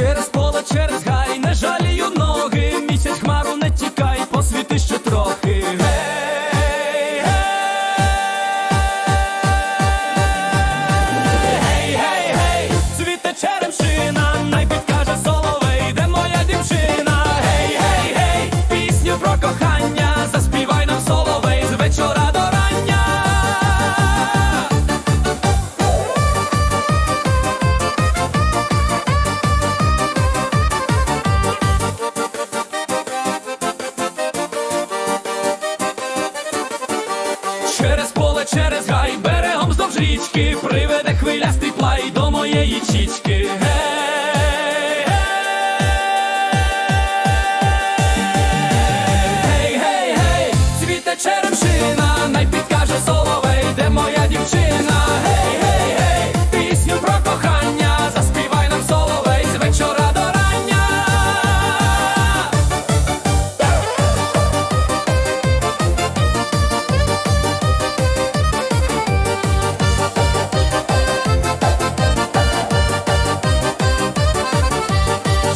через поле, через через гай берегом здовж річки приведе хвилястий плай до моєї чі.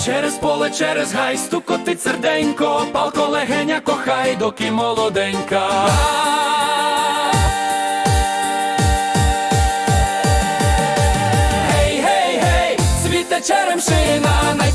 Через поле, через гай, стукотить серденько, палко легеня кохай, доки молоденька. Гей, гей, гей, світе черемшина, най